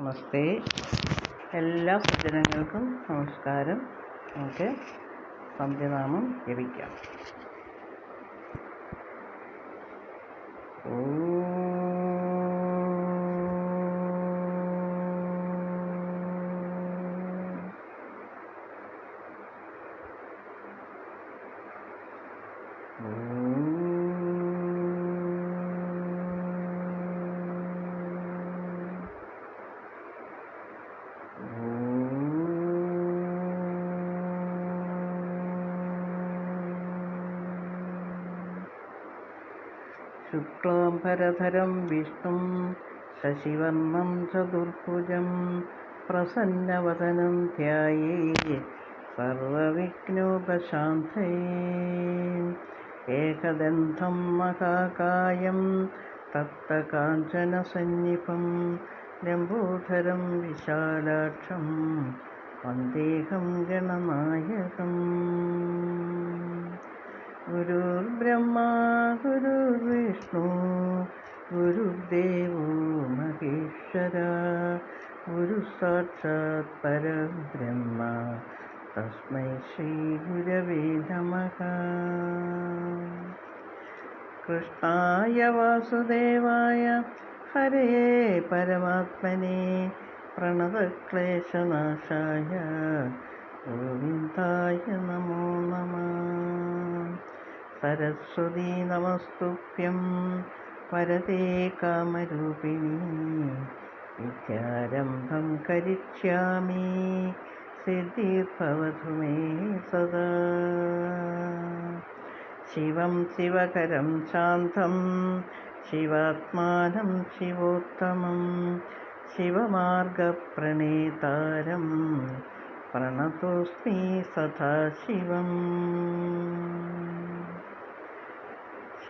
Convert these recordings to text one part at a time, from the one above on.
നമസ്തേ. എല്ലാ സജ്ജനങ്ങൾക്കും നമസ്കാരം. നമുക്ക് സന്ധ്യനാമം ജപിക്കാം. ഓം. ശുക്ലാംബരധരം വിഷ്ണും ശശിവർണം ചതുർഭുജം പ്രസന്നവദനം ധ്യായേ സർവവിഘ്നോപശാന്തയേ ഏകദന്തം മഹാകായം തപ്തകാഞ്ചനസന്നിഭം ലംബോധരം വിശാലാക്ഷം വന്ദേഹം ഗണനായകം ഗുരുർബ്രഹ്മാ ഗുരുർവിഷ്ണു ഗുരുദേവോ മഹേശ്വര ഗുരു സാക്ഷാത് പരബ്രഹ്മ തസ്മൈ ശ്രീ ഗുരവേ നമഃ. കൃഷ്ണായ വാസുദേവായ ഹരേ പരമാത്മനെ പ്രണതക്ലേശനാശായ ഗോവിന്ദായ നമോ നമ. സരസ്വതീ നമസ്തുഭ്യം. പരതേ കാമരൂപിണി വിദ്യാരംഭം കരിഷ്യാമി സിദ്ധിർഭവതു മേ സദാ. ശിവം ശിവകരം ശാന്തം ശിവാത്മാനം ശിവോത്തമം ശിവമാർഗപ്രണേതാരം പ്രണതോസ്മി സദാശിവം.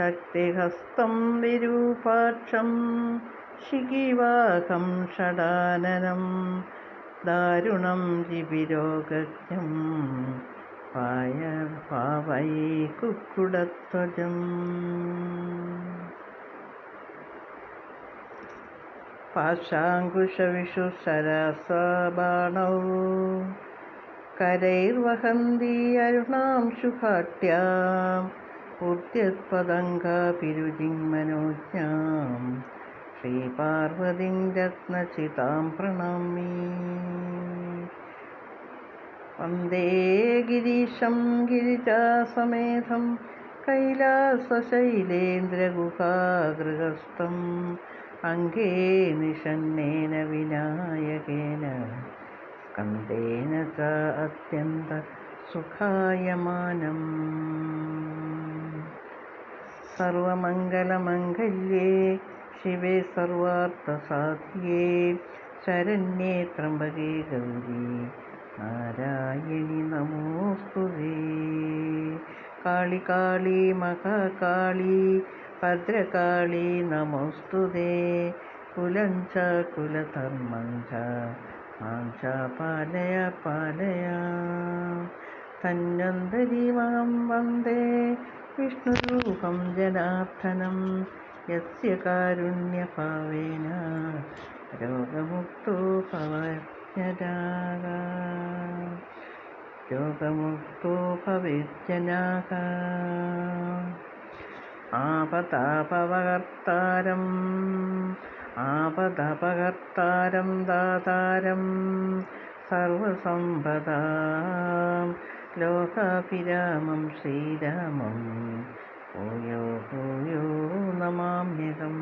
ശക്തിഹസ്തം വിരൂപാക്ഷം ശിഖിവാഹം ഷടാനനം ദാരുണം ജിബിരോഗജ്ഞം പായ പാവൈ കുക്കുടത്വജം പാശാങ്കുശവിഷു സരസബാണൗ കരൈർവഹന്തി അരുണാംശുഘാട്യാം ഉദ്യത്പതംഗാഭിരുചിം മനോജ്ഞാം ശ്രീപാർവതിം രത്നചിതാം പ്രണമി വന്ദേ ഗിരീശം ഗിരിജാസമേധം കൈലാസശൈലേന്ദ്രഗുഹാഗൃഹസ്ഥം. അംഗേ നിഷന്നേന വിനായകേന സ്കന്ദേന ച അത്യന്ത സുഖായമാനം സർവമംഗലമംഗല്യേ. ശിവേ സർവാർത്ഥസാധിയേ. ശരണ്യേ ത്രംബകേ ഗൗരി. നാരായണി നമോസ്തുതേ. കാളി കാളി മഹാകാളി ഭദ്രകാളി നമോസ്തുതേ. കുലം ച കുലധർമ്മം ച മാം ച പാലയ. പാലയ തന്നന്തരിമഹം വന്ദേ. വിഷ്ണുരൂപം ജനാർദ്ദനം. യസ്യ കാരുണ്യഭാവേന രോഗമുക്തോ ഭവജ്ഞനാക. രോഗമുക്തോ ഭവേജ്ജനാഗ ആപതാപവകർത്താരം ആപതപകർത്താരം ദാതാരം. സർവസമ്പദാം. ലോകാഭിരാമം ശ്രീരാമം. ഭൂയോ ഭൂയോ നമാമ്യകം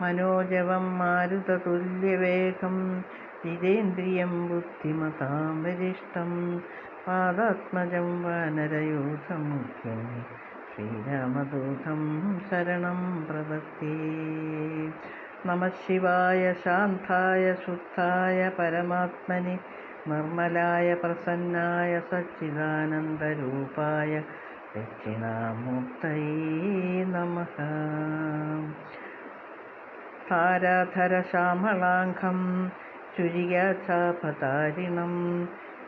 മനോജവം മാരുതതുല്യവേഗം. ജിതേന്ദ്രിയം ബുദ്ധിമതാം വരിഷ്ടം. പാദാത്മജം വാനരയൂഥമുഖ്യം ശ്രീരാമദൂതം ശരണം പ്രപത്തേ നമ ശിവായ ശാന്തായ ശുദ്ധായ പരമാത്മനി. നിർമ്മലായ പ്രസന്നായ സച്ചിദാനന്ദരൂപായ ദക്ഷിണാമൂർത്തയേ നമ. താരാധരശ്യാമളാംഘം ചുരികാചാപതാരിണം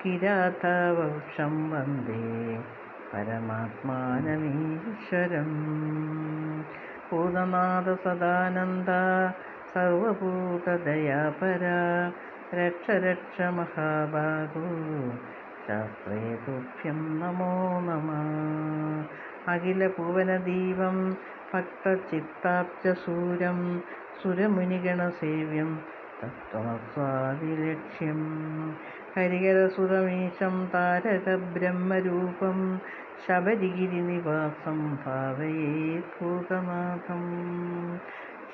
കിരാതവംശം വന്ദേ പരമാത്മാനമീശ്വരം. ഭൂതനാഥ സദാനന്ദ സർവഭൂതദയാപരാ രക്ഷ രക്ഷ മഹാബാഹു ശാസ്ത്രേ തുഭ്യം നമോ നമ. അഖില ഭുവനദീപം ഭക്തചിത്താബ്ജസൂരം സുരമുനിഗണസേവ്യം തത്വമസ്വാദിലക്ഷ്യം. ഹരിഹരസുരമീശം താരകബ്രഹ്മരൂപം ശബരിഗിരിനിവാസം ഭാവയേ ഭൂതനാഥം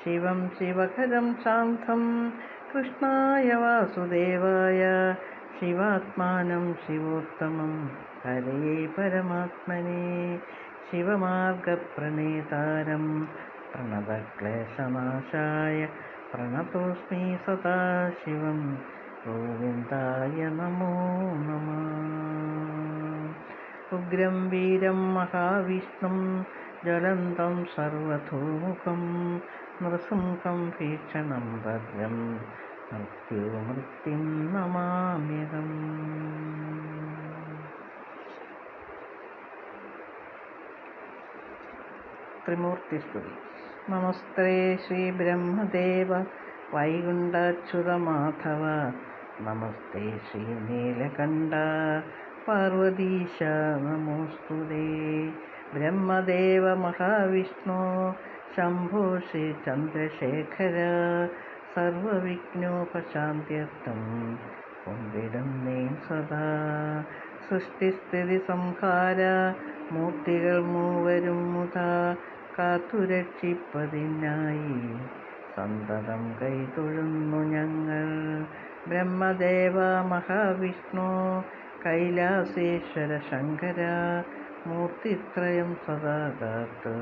ശിവം ശിവകരം ശാന്തം കൃഷ്ണായ വാസുദേവായ ശിവാത്മാനം ശിവോത്തമം. ഹരേ പരമാത്മനെ. ശിവമാർഗപ്രണേതാരം. പ്രണതക്ലേശനാശായ പ്രണതോസ്മി സദാശിവം. ഗോവിന്ദായ നമോ നമ. ഉഗ്രം വീരം മഹാവിഷ്ണും. ജ്വലന്തം സർവതോമുഖം നൃസിംഹം ഭീഷണം ഭദ്രം മൃത്യുമൃത്യും നമാമ്യഹം ത്രിമൂർത്തിസ്തുതി നമസ്തേ ശ്രീ ബ്രഹ്മദേവ വൈകുണ്ഠാച്യുതമാധവ. നമസ്തേ ശ്രീ നീലകണ്ഠ പാർവതീശ. നമോസ്തുതേ. ബ്രഹ്മദേവ മഹാവിഷ്ണു ശംഭോ ശ്രീ ചന്ദ്രശേഖര. സർവവിഘ്നോപശാന്ത്യർത്ഥം നീ സദാ. സൃഷ്ടിസ്ഥിതി സംഹാര മൂർത്തികൾ മൂവരും മുതാ. കാത്തുരക്ഷിപ്പതിനായി സന്തതം കൈതൊഴുന്നു ഞങ്ങൾ. ബ്രഹ്മദേവ മഹാവിഷ്ണു കൈലാസേശ്വര ശങ്കര മൂർത്തിത്രയം സദാ കാത്ത്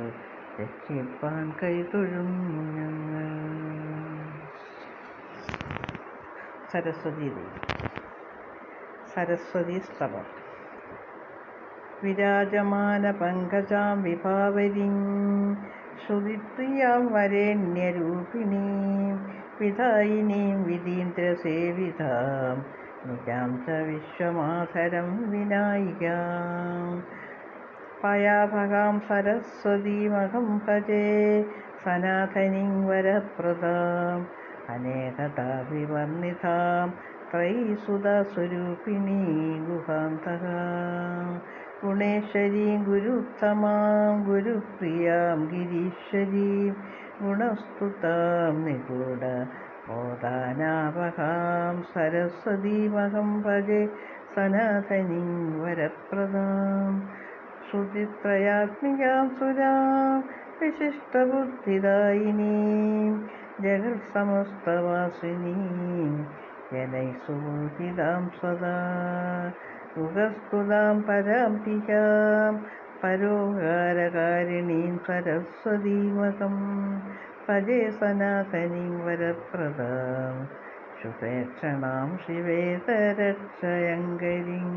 രക്ഷിപ്പാൻ കൈതൊഴുന്നു ഞങ്ങൾ സരസ്വതി ദേവി സരസ്വതി സ്തവം. വിരാജമാന പങ്കജാം വിഭാവരിം. ശ്രുതിപ്രിയാം വരേണ്യരൂപിണീം. വിധായിനീം വിധീന്ദ്രസേവിതാം നിജാം ച വിശ്വമാധരം വിനായികാം. പയാഭകാം സരസ്വതീമഹം ഭജേ. സനാതനിം വരപ്രദാം. അനേകതാ വിവർണിതാം ത്രയീസുതസ്വരൂപിണീ ഗുഹാന്തകാം. ഗുണേശ്വരീം ഗുരുത്തമാം. ഗുരുപ്രിയാം ഗിരീശ്വരീം. ഗുണസ്തുതാം നിഗൂഢ ബോധാനാപഹാം സരസ്വതീമഹം ഭജേ. സനാതനിം വരപ്രദാം. ശ്രുതിത്രയാത്മികാം സുരാം വിശിഷ്ടബുദ്ധിദായിനീം ജനൈ സുബോധിതാം സദാ മുഖസ്തുതാം പരാംബികാം പരോകാരകാരിണീം സരസ്വതീമകം ഭജേ സനാതനീം വരപ്രദാം ശുഭേക്ഷണാം ശിവേതരക്ഷയങ്കരിം.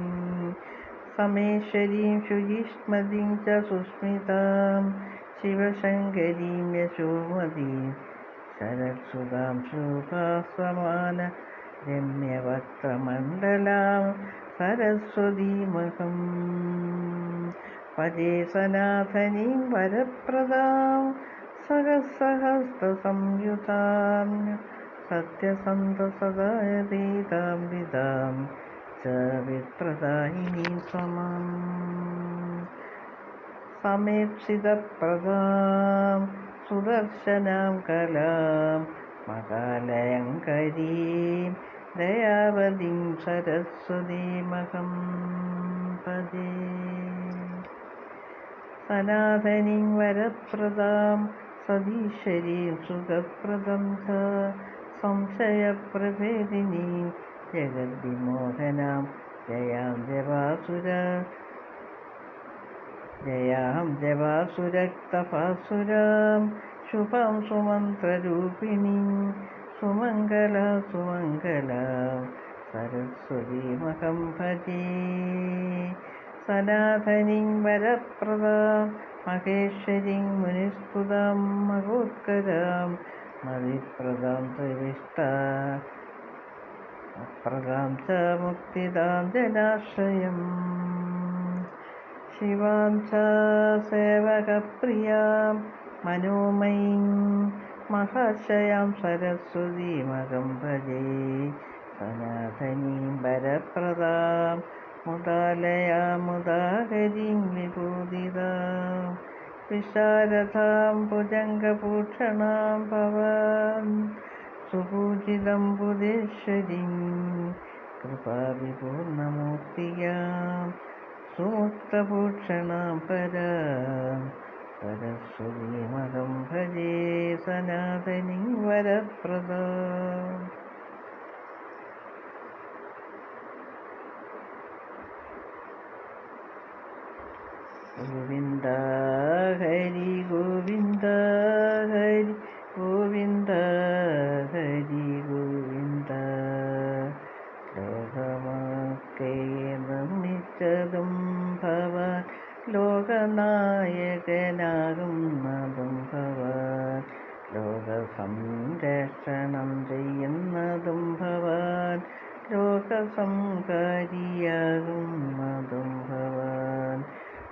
സമേശ്വരീം ശുചിഷ്മതിം ച സുസ്മിതാം. ശിവശങ്കരീം യശോമതീം. ശരത്സുതാം ശോഭാസമാന രമ്യവക്ത്രമണ്ഡലാം സരസ്വതീമഹം ഭജേ സനാതനീം വരപ്രദാം. സഹസഹസ്രസംയുതാം സത്യസന്തസദായതീതാം വിതാം ച വിപ്രദായിനീം സമം. സമേപ്സിതപ്രദാം സുദർശനാം കലാം മകാലയങ്കരീം ദയാവതിം സരസ്വതീമഹം पदे സനാതനിം വരപ്രദാം സതീശ്വരീം സുഖപ്രദം ച സംശയപ്രഭേദിനീം ജഗദ്വിമോഹനാം ജയാം ജവാസുര. ജയാം ജവാസുരക്തപാസുരാം ശുഭം സുമന്ത്രരൂപിണീം. സുമംഗല സുമംഗല. സരസ്വതീമഹം ഭജേ. സനാതനിം വരപ്രദാം. മഹേശ്വരീം മുനിസ്തുതാം മഹോത്കരാം. മതിപ്രദാം ത്രിവിഷ്ട. അപ്രദാം ച മുക്തിദാം ജലാശ്രയം ശിവാം ച സേവകപ്രിയാം മനോമയീം മഹാശയാം സരസ്വതീമകം ഭജേ. സനാതനീം വരപ്രദാം മുദാലയാമുദാഹരീം വിഭൂതിതാം വിശാരദാം ഭുജംഗഭൂഷണാം ഭവാൻ. സുപൂജിതം ബുധേശ്വരീം കൃപാവിപൂർണമൂർത്തിയാം സുമുക്തഭൂഷണാം പരാം. സരസ്വതീമകം ഭജേ സനാതനി വരപ്രദാം. ഗോവിന്ദ ഹരി ഗോവിന്ദ ലോകനായകനാകുന്നതും ഭവാൻ. ലോക സംരക്ഷണം ചെയ്യുന്നതും ഭവാൻ. ലോകസംകാരിയാകുന്നതും ഭവാൻ.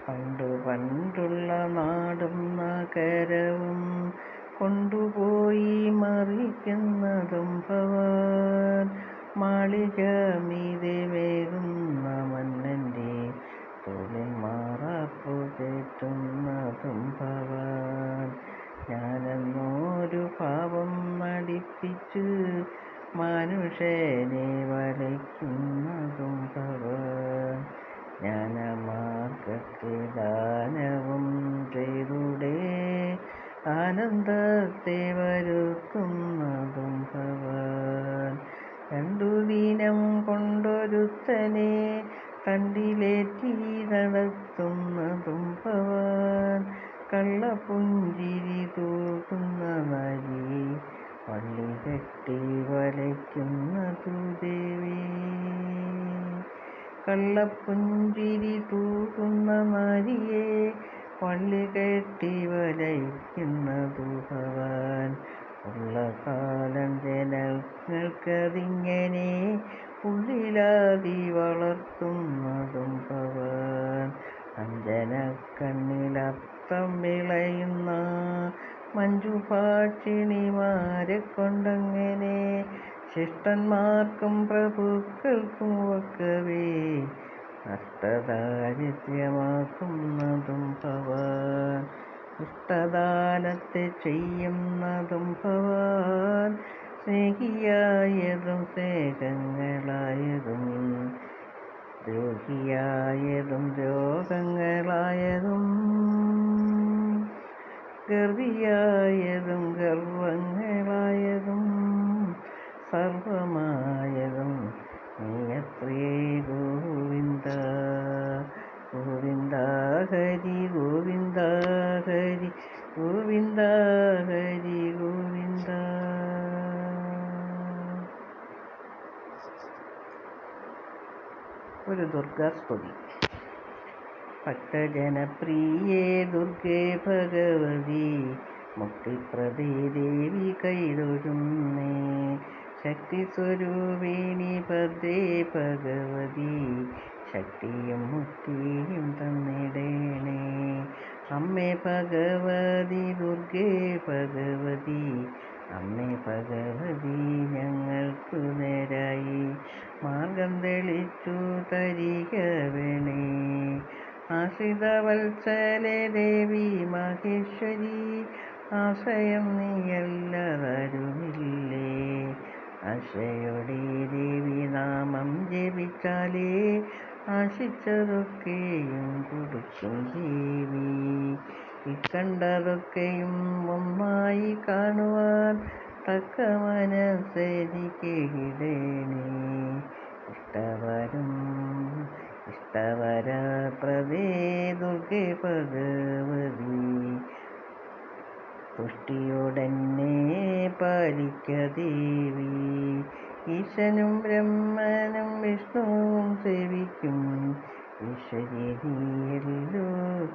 പണ്ടു പണ്ടുള്ള നാടും നഗരവും കൊണ്ടുപോയി മറിക്കുന്നതും ഭവാൻ. മാളിക മീതെ വേകുന്ന മന്നന്റെ തോളിൽ മാറാപ്പു ഭവാൻ. ഞാനെന്നൊരു പാവം നടിപ്പിച്ച് മനുഷ്യനെ വലയ്ക്കുന്നതും ഭവാൻ. ജ്ഞാനമാർഗത്തെ ദാനവും ചെയ്തൂടെ ആനന്ദത്തെ വരുത്തുന്നതും ഭവാൻ. രണ്ടു ദിനം കൊണ്ടൊരുത്തനെ കണ്ടിലേറ്റി നടത്തുന്നതും ഭവാൻ കള്ളപ്പുഞ്ചിരി തൂക്കുന്ന നരി പള്ളി കെട്ടി വലയ്ക്കുന്ന ദേവി. കള്ളപ്പുഞ്ചിരി തൂക്കുന്ന നരിയെ പള്ളി കെട്ടി വലയ്ക്കുന്നതു ഭവാൻ ഉള്ള കാലം ജനങ്ങൾക്കതിങ്ങനെ ഉള്ളിലാതി വളർത്തുന്നതും പവൻ. അഞ്ജന കണ്ണിലർത്ഥം വിളയുന്ന മഞ്ജുഭാഷിണിമാരെ കൊണ്ടങ്ങനെ ശിഷ്ടന്മാർക്കും പ്രഭുക്കൾക്കും ഒക്കവേ നഷ്ടദാരിദ്ര്യമാക്കുന്നതും ഭവാൻ ഇഷ്ടദാനത്തെ ചെയ്യുന്നതും ഭവാൻ സ്നേഹിയായതും സ്നേഹങ്ങളായതും ദ്രോഹിയായതും രോഗങ്ങളായതും ഗർവിയായതും ഗർവങ്ങളായതും സർവമായതും ദുർഗാസ്തുതി ഭക്തജനപ്രിയേ ദുർഗേ ഭഗവതി മുക്തിപ്രദേ ദേവി കൈതൊഴുന്നേ. ശക്തി സ്വരൂപിണി പദേ ഭഗവതി ശക്തിയും മുക്തിയും തന്നിടേണേ. അമ്മേ ഭഗവതി ദുർഗേ ഭഗവതി അമ്മേ ഭഗവതി ഞങ്ങൾക്കു നേരായി. മാർഗം തെളിച്ചു തരിക വേണേ ആശ്രിതവത്സലെ ദേവി മഹേശ്വരി ആശ്രയം നീയല്ലതരുമില്ലേ? അശയുടെ ദേവി നാമം ജപിച്ചാലേ ആശിച്ചതൊക്കെയും കൊടുക്കും ദേവി ഇക്കണ്ടതൊക്കെയും ഒന്നായി കാണുവാൻ ഇടേണേ ഇഷ്ടവരും ഇഷ്ടവര ദുർഗേ ഭഗവതി. പുഷ്ടിയുടനെ പാലിക്ക ദേവി. ഈശനും ബ്രഹ്മനും വിഷ്ണുവും സേവിക്കും. ഈശ്വരി നീയല്ലോ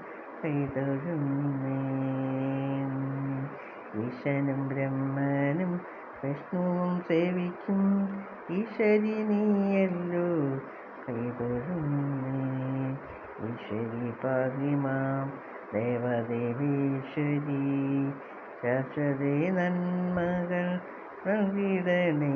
കൈതൊഴുന്നേ. ഈശനും ബ്രഹ്മനും വിഷ്ണുവും സേവിക്കും. ഈശ്വരി നീയല്ലോ കൈതൊഴുന്നേ ഈശ്വരി പാതിമാം ദേവദേവീശ്വരി ശാശ്വത നന്മകൾ നൽകിടണേ.